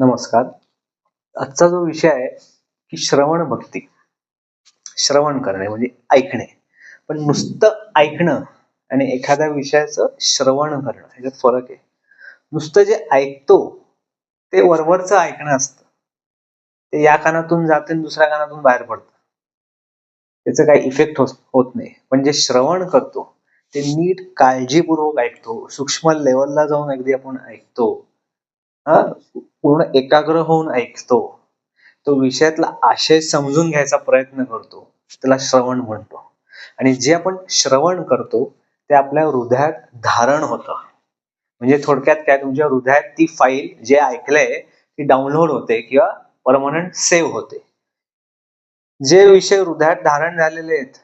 नमस्कार. आजचा जो विषय आहे की श्रवण भक्ती. श्रवण करणे म्हणजे ऐकणे. पण नुसतं ऐकणं आणि एखाद्या विषयाचं श्रवण करणं ह्याच्यात फरक आहे. नुसतं जे ऐकतो ते वरवरचं ऐकणं असतं. ते या कानातून जाते आणि दुसऱ्या कानातून बाहेर पडतं. त्याचं काही इफेक्ट होत होत नाही. पण जे श्रवण करतो ते नीट काळजीपूर्वक ऐकतो. सूक्ष्म लेवलला जाऊन अगदी आपण ऐकतो. हा? पूर्ण एकाग्र होऊन ऐकतो. तो विषयातला आशय समजून घ्यायचा प्रयत्न करतो. त्याला श्रवण म्हणतो. आणि जे आपण श्रवण करतो ते आपल्या हृदयात धारण होतं. म्हणजे थोडक्यात काय तुमच्या हृदयात ती फाईल जे ऐकलंय ती डाउनलोड होते किंवा परमनंट सेव्ह होते. जे विषय हृदयात धारण झालेले आहेत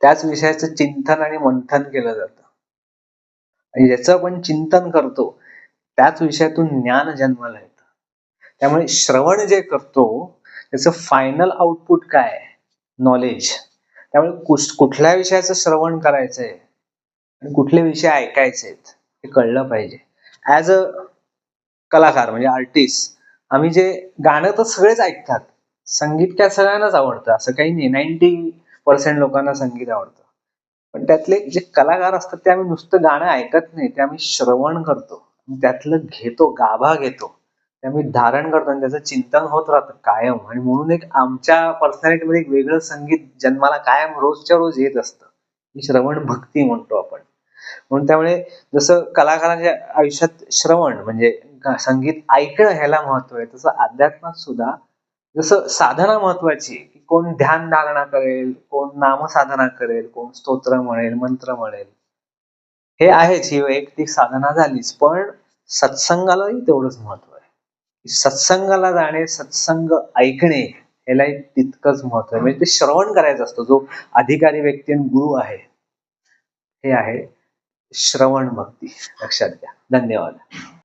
त्याच विषयाचं चिंतन आणि मंथन केलं जातं. आणि ज्याचं आपण चिंतन करतो त्याच विषयातून ज्ञान जन्माला येतं. त्यामुळे श्रवण जे करतो त्याचं फायनल आउटपुट काय? नॉलेज त्यामुळे कुठल्या विषयाचं श्रवण करायचंय आणि कुठले विषय ऐकायचे आहेत हे कळलं पाहिजे. ऍज अ कलाकार म्हणजे आर्टिस्ट आम्ही जे गाणं तर सगळेच ऐकतात. संगीत त्या सगळ्यांनाच आवडतं. असं काही नाही. नाईन्टी पर्सेंट लोकांना संगीत आवडतं. पण त्यातले जे कलाकार असतात ते आम्ही नुसतं गाणं ऐकत नाही. ते आम्ही श्रवण करतो. त्यातलं घेतो गाभा घेतो त्यामुळे धारण करतो आणि त्याचं चिंतन होत राहतं कायम. आणि म्हणून एक आमच्या पर्सनॅलिटीमध्ये एक वेगळं संगीत जन्माला कायम रोजच्या रोज येत असतं. ही श्रवण भक्ती म्हणतो आपण. म्हणून त्यामुळे जसं कलाकारांच्या आयुष्यात श्रवण म्हणजे संगीत ऐकणं ह्याला महत्त्व आहे तसं अध्यात्मात सुद्धा जसं साधना महत्वाची आहे, की कोण ध्यान धारणा करेल कोण नामसाधना करेल कोण स्तोत्र म्हणेल मंत्र म्हणेल. हे आहेच ही वैयक्तिक साधना झालीच पण सत्संगालाही तेवढंच महत्त्व आहे. सत्संगाला जाणे सत्संग ऐकणे यालाही तितकंच महत्त्व आहे. म्हणजे ते श्रवण करायचं असतं. जो अधिकारी व्यक्ती आणि गुरु आहे हे आहे श्रवण भक्ती. लक्षात घ्या. धन्यवाद.